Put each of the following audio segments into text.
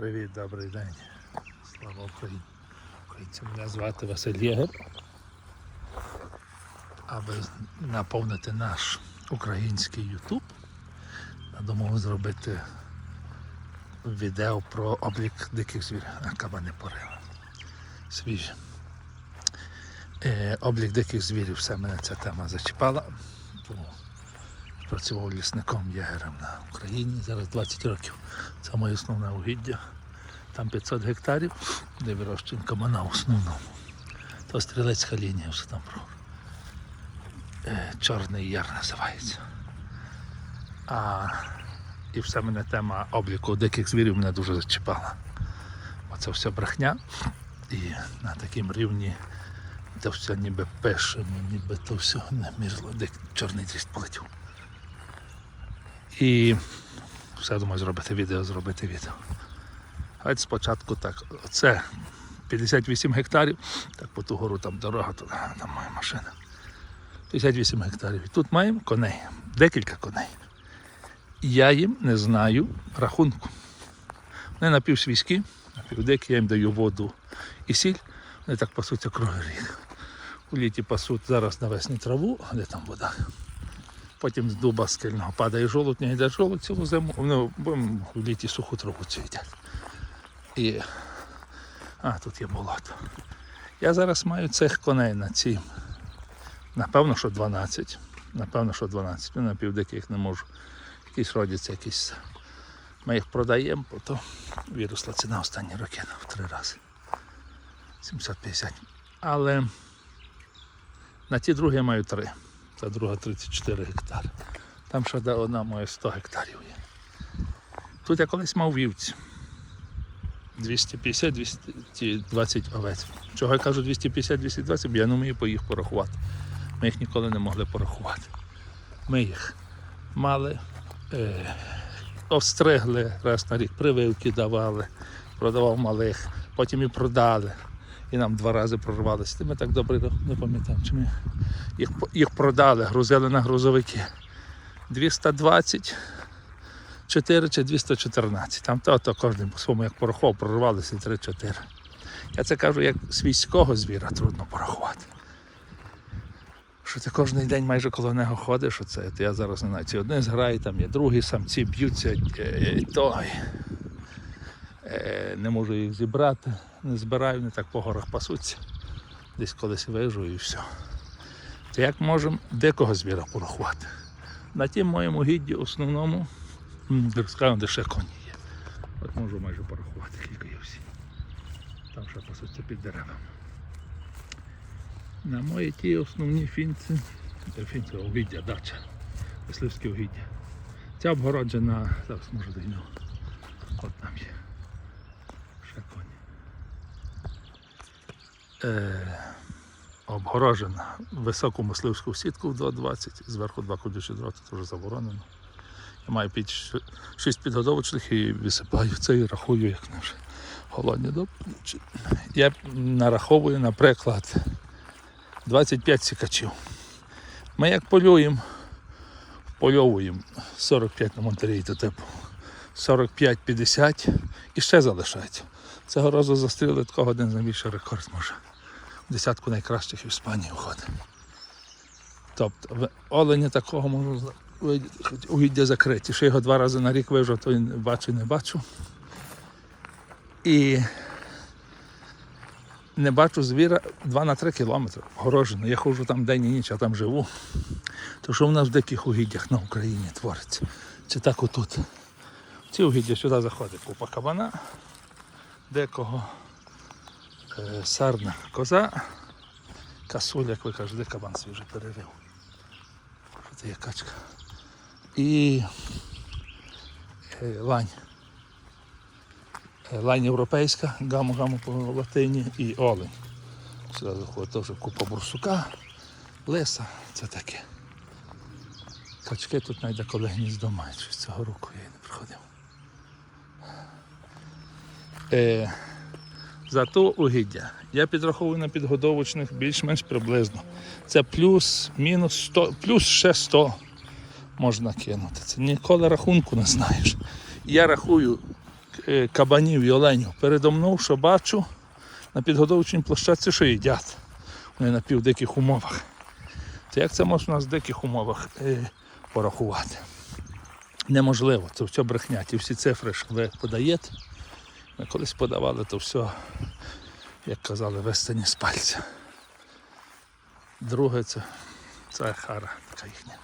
Привіт, добрий день. Слава Україні. Українцям мене звати Василь Єгер. Аби наповнити наш український Ютуб, думав зробити відео про облік диких звірів, а кабани порили. Свіжі. Е, облік диких звірів, все мене ця тема зачіпала. Працював лісником єгерем на Україні. Зараз 20 років. Це моє основне угіддя. Там 500 гектарів, де вирощуємо кабана в основному. То стрілецька лінія все там про. Е, Чорний яр називається. А, і все мене тема обліку диких звірів мене дуже зачіпала. Оце все брехня. І на такому рівні це все ніби пишемо, ніби то все не міжло, де чорний дріст полетів. І все думаю зробити відео, зробити відео. А спочатку так, це 58 гектарів, так по ту гору там дорога, а, там моя машина. 58 гектарів. І тут маємо коней, декілька коней. Я їм не знаю рахунку. Вони напівсвійські, напівдикі, я їм даю воду і сіль, вони так пасуться круги рік. У літі пасуть зараз навесні траву, а де там вода. Потім з дуба скельного падає жолудня, йде жолудь цілу зиму, будемо в літі суху траву цю їдять. І... А, тут є болото. Я зараз маю цих коней на ці. Напевно, що 12. Напевно, що 12. Ну, напівдиких не можу. Якісь родяться, якісь. Ми їх продаємо, бо то виросла ціна останні роки в три рази. 750. Але на ті другі я маю три. Та друга 34 гектари. Там ще одна моя 100 гектарів є. Тут я колись мав вівці. 250-220 овець. Чого я кажу 250-220, бо я не вмію по їх порахувати. Ми їх ніколи не могли порахувати. Ми їх мали, е, обстригли раз на рік, прививки давали, продавав малих, потім і продали. І нам два рази прорвалися. Ми так добре не пам'ятаємо, чи ми їх, їх продали, грузили на грузовики. 220 4 чи 214. Там то, то кожен по своєму як порахував, прорвалися 3-4. Я це кажу, як свійського звіра трудно порахувати. Що ти кожен день майже коло нього ходиш, оце, то я зараз не знаю, ці одні зграють, там є другі самці б'ються, е, і то е, не можу їх зібрати, не збираю, вони так по горах пасуться. Десь колись вижу і все. То як можемо дикого звіра порахувати? На тім моєму гідді основному Розкажемо, де ще коні є. От можу майже порахувати, кілька є всі. Там ще пасуться під деревами. На мої ті основні фінці, це фінці угіддя, дача, мисливське угіддя. Ця обгороджена, зараз до нього. От там є. Ще коні. Е, обгорожена високу мисливську сітку в 2,20, зверху два ходячі дроти, вже заборонено. Я маю під шість підгодовочних і висипаю це і рахую, як наш голодні. Доб- Я нараховую, наприклад, 25 сікачів. Ми як полюємо, польовуємо 45 на Монтерії, то типу 45-50 і ще залишається. Цього разу застріли такого один найбільший рекорд може. Десятку найкращих в Іспанії входить. Тобто оленя такого можу зна- угіддя закриті. Що його два рази на рік вижу, то він бачу, не бачу. І не бачу звіра 2 на 3 кілометри. Огорожено. Я ходжу там день і ніч, а там живу. То що в нас в диких угіддях на Україні твориться? Чи так отут? Ці угіддя сюди заходить купа кабана, декого сарна коза, касуль, як ви кажете, кабан свіжий перерив. Це є качка? І е, лань. Е, Лань європейська, гаму-гаму по латині і олень. Сюди заходить теж купа бурсука, лиса, це таке. Качки тут навіть коли гніздо мають, щось цього року я й не приходив. Е, зато угіддя. Я підраховую на підгодовочних більш-менш приблизно. Це плюс, мінус 100, плюс ще 100 можна кинути. Це ніколи рахунку не знаєш. Я рахую е, кабанів і оленів. Передо мною, що бачу, на підготовчій площадці, що їдять. Вони на півдиких умовах. То як це можна в диких умовах е, порахувати? Неможливо, це все брехня. Ті всі цифри, що ви подаєте, ми колись подавали, то все, як казали, вестені з пальця. Друге це, це хара, така їхня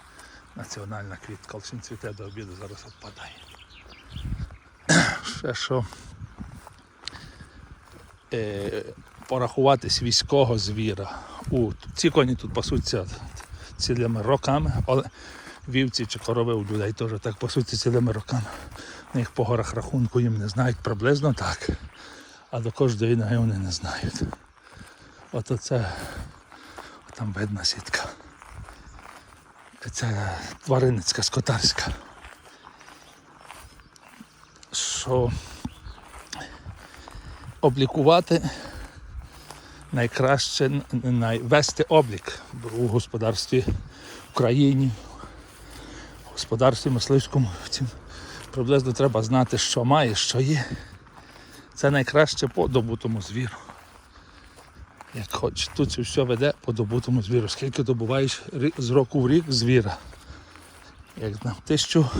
національна квітка. Коли він цвіте до обіду, зараз відпадає. Ще що е, порахувати свійського звіра. У, ці коні тут пасуться цілими роками, але вівці чи корови у людей теж так пасуться цілими роками. Їх по горах рахунку їм не знають приблизно так. А до кожної ноги вони не знають. От оце там видна сітка. Це тваринницька, скотарська. Що облікувати найкраще вести облік у господарстві в країні, в господарстві мисливському. Приблизно треба знати, що має, що є. Це найкраще по добутому звіру. Як хоч тут це все веде по добутому звіру. Скільки добуваєш з року в рік звіра? Як на тисячу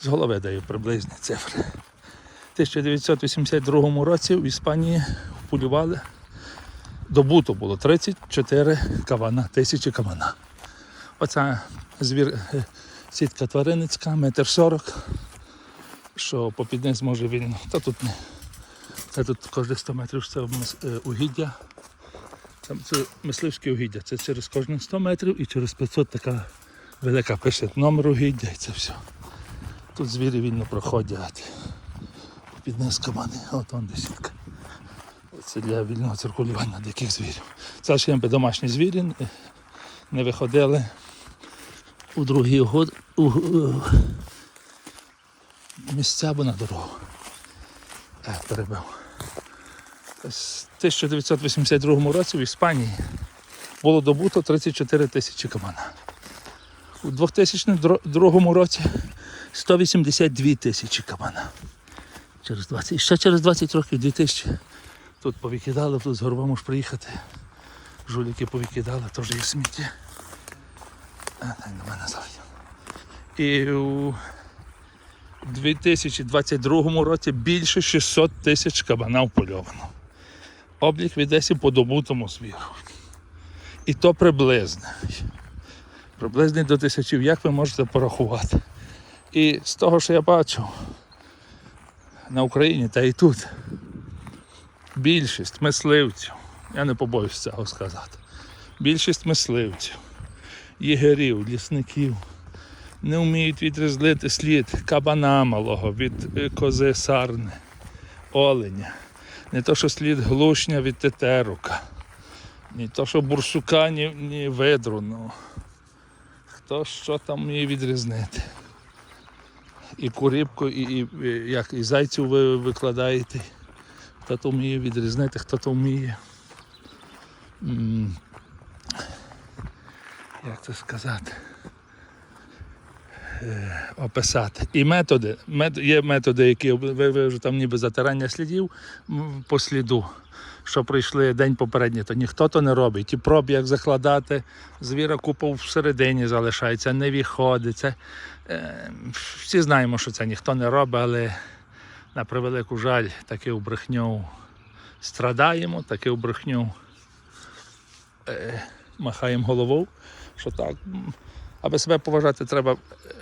з голови даю приблизні цифри. В 1982 році в Іспанії полювали. Добуто було 34 кавана, тисячі кавана. Оця звір, е, сітка тваринницька, метр сорок, що попід низ може вільно. Та тут не. Це тут кожні 100 метрів це е, угіддя. Це, це мисливське угіддя. Це через кожні 100 метрів і через 500 така велика пише номер угіддя і це все. Тут звірі вільно проходять. Під низ кабани, от он десятка. Це для вільного циркулювання диких звірів. Це ще домашні звірі е, не виходили у другі год місця або на дорогу. Е, перебив. В 1982 році в Іспанії було добуто 34 тисячі кабана. У 2002 році 182 тисячі кабана. Через 20. І ще через 20 років 2000 тут повикидали, тут з горба можеш приїхати. Жуліки повикидали, теж є сміття. А, так до мене завжди. І у 2022 році більше 600 тисяч кабана впольовано. Облік відесі по добутому звіру. І то приблизний. Приблизний до тисячів, як ви можете порахувати. І з того, що я бачу на Україні та і тут, більшість мисливців, я не побоюсь цього сказати, більшість мисливців, єгерів, лісників не вміють відрізлити слід кабана малого від е, кози сарни, оленя. Не то, що слід глушня від тетерука, ні то, що бурсука, ні, ні видру. Ну. Хто що там вміє відрізнити. І куріпку, і, і, як, і зайців ви викладаєте. Хто то вміє відрізнити, хто то вміє. м, Як це сказати? Е, Описати. І методи. Мет, є методи, які ви, там ніби затирання слідів по сліду, що прийшли день попередній, то ніхто то не робить. І проб, як закладати, звіра купа всередині залишається, не виходить. Е, всі знаємо, що це ніхто не робить, але на превелику жаль, таки в брехню страдаємо, таки в брехню е, махаємо головою, що так. Аби себе поважати, треба,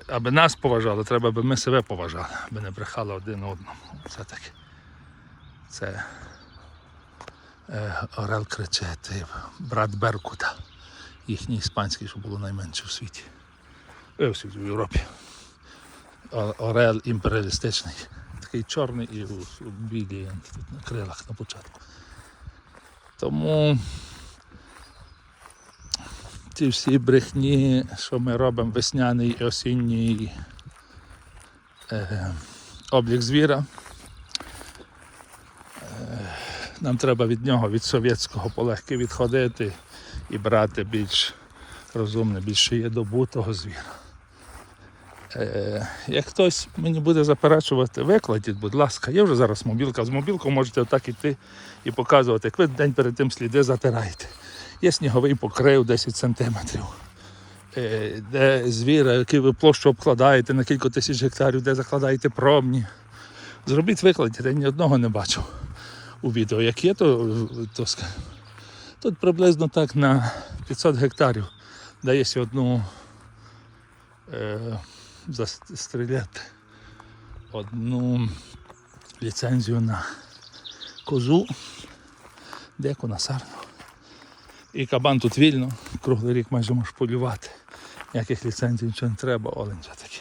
аби нас поважали, треба, аби ми себе поважали, аби не брехали один одному. Це таке. Це е, Орел криче, ти брат Беркута, їхній іспанський, що було найменше в світі. Е, в світі, в Європі. Орел імперіалістичний. Такий чорний і у- білій на крилах на початку. Тому ці всі брехні, що ми робимо весняний і осінній е, облік звіра. Е, нам треба від нього, від совєтського полегки відходити і брати більш розумне, більше є добутого звіра. Е, як хтось мені буде заперечувати, викладіть, будь ласка, є вже зараз мобілка. З мобілкою можете отак іти і показувати, як ви день перед тим сліди затираєте. Є сніговий покрив 10 сантиметрів. Е, де звіра, який ви площу обкладаєте на кілька тисяч гектарів, де закладаєте промні. Зробіть викладіть, я ні одного не бачив у відео. Як є, то, то тут приблизно так на 500 гектарів дає ще одну е, застріляти одну ліцензію на козу, деку на сарну. І кабан тут вільно, круглий рік майже можеш полювати. Ніяких ліцензій нічого не треба, олень вже таки.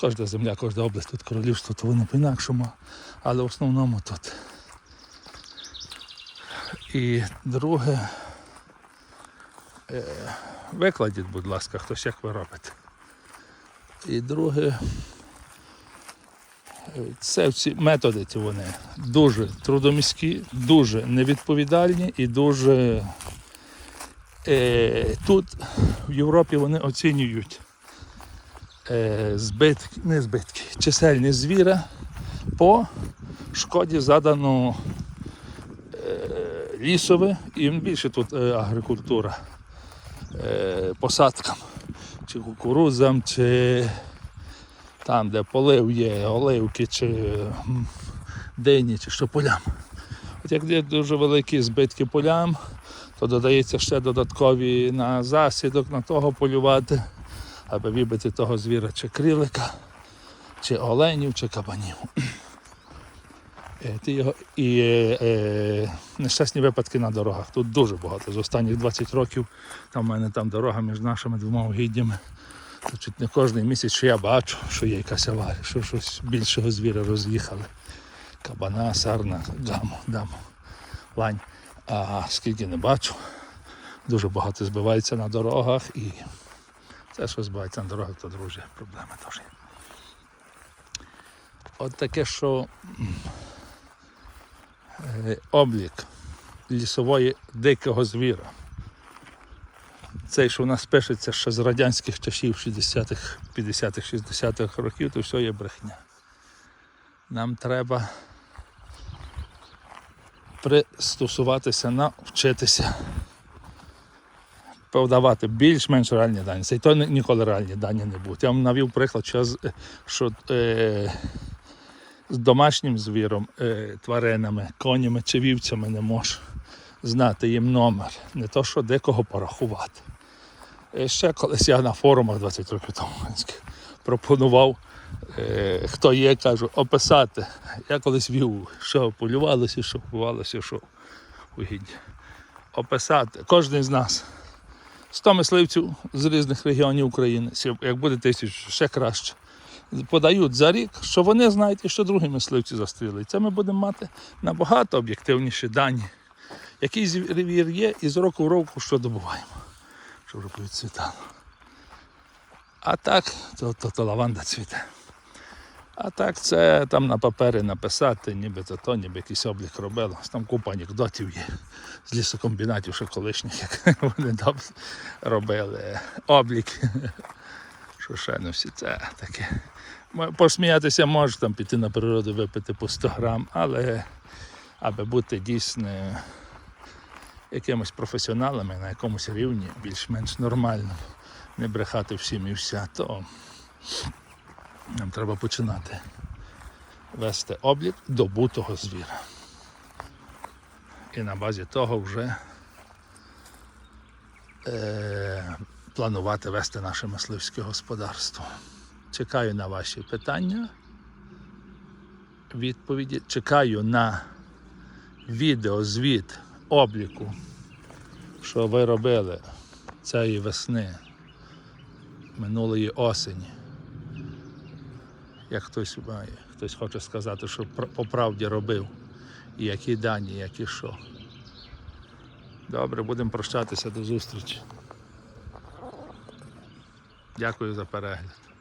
Кожна земля, кожна область, тут королівство, то воно по-інакшому, але в основному тут. І друге, е, викладіть, будь ласка, хтось як ви робите. І друге, е, це ці методи ці вони дуже трудоміські, дуже невідповідальні і дуже тут в Європі вони оцінюють е, збитки, не збитки, чисельність звіра по шкоді задану е, лісове і більше тут е, агрикультура е, посадкам, чи кукурудзам, чи там, де полив є, оливки, чи дині, чи що полям. От як є дуже великі збитки полям, то додається ще додаткові на засідок, на того полювати, аби вибити того звіра чи крилика, чи оленів, чи кабанів. Е, його, і е, е, нещасні випадки на дорогах. Тут дуже багато. З останніх 20 років там в мене там дорога між нашими двома угіддями. То не кожен місяць, що я бачу, що є якась аварія, що щось більшого звіра роз'їхали. Кабана, сарна, гаму, даму, лань. А скільки не бачу, дуже багато збивається на дорогах і це, що збивається на дорогах, то друзі, проблеми теж. От таке, що е, облік лісової дикого звіра. Цей, що в нас пишеться ще з радянських часів 60-х, 50-х, 60-х років, то все є брехня. Нам треба пристосуватися, навчитися подавати більш-менш реальні дані. Це й то ніколи реальні дані не будуть. Я вам навів приклад, що, що е, з домашнім звіром, е, тваринами, конями чи вівцями не можеш знати їм номер. Не то, що декого порахувати. Е, Ще колись я на форумах 20 років тому пропонував, хто є, кажу, описати. Я колись вів, що полювалося, що ховалося, що угіддя. Описати. Кожен з нас. 100 мисливців з різних регіонів України, як буде тисяч, ще краще. Подають за рік, що вони знають і що другі мисливці застрілили. Це ми будемо мати набагато об'єктивніші дані. Який звір є і з року в року що добуваємо, що вже повідцвітало. А так, то, то, то лаванда цвіте. А так це там на папері написати, ніби то, то ніби якийсь облік робило. Там купа анекдотів є з лісокомбінатів ще колишніх, як вони добре робили облік. Що ще не всі це таке. Посміятися може там піти на природу, випити по 100 грам, але аби бути дійсно якимось професіоналами на якомусь рівні, більш-менш нормальному, не брехати всім і вся, то нам треба починати вести облік добутого звіра. І на базі того вже е, планувати вести наше мисливське господарство. Чекаю на ваші питання, відповіді. Чекаю на відеозвіт обліку, що ви робили цієї весни, минулої осені. Як хтось має, хтось хоче сказати, що по правді робив, і які дані, які що. Добре, будемо прощатися до зустрічі. Дякую за перегляд.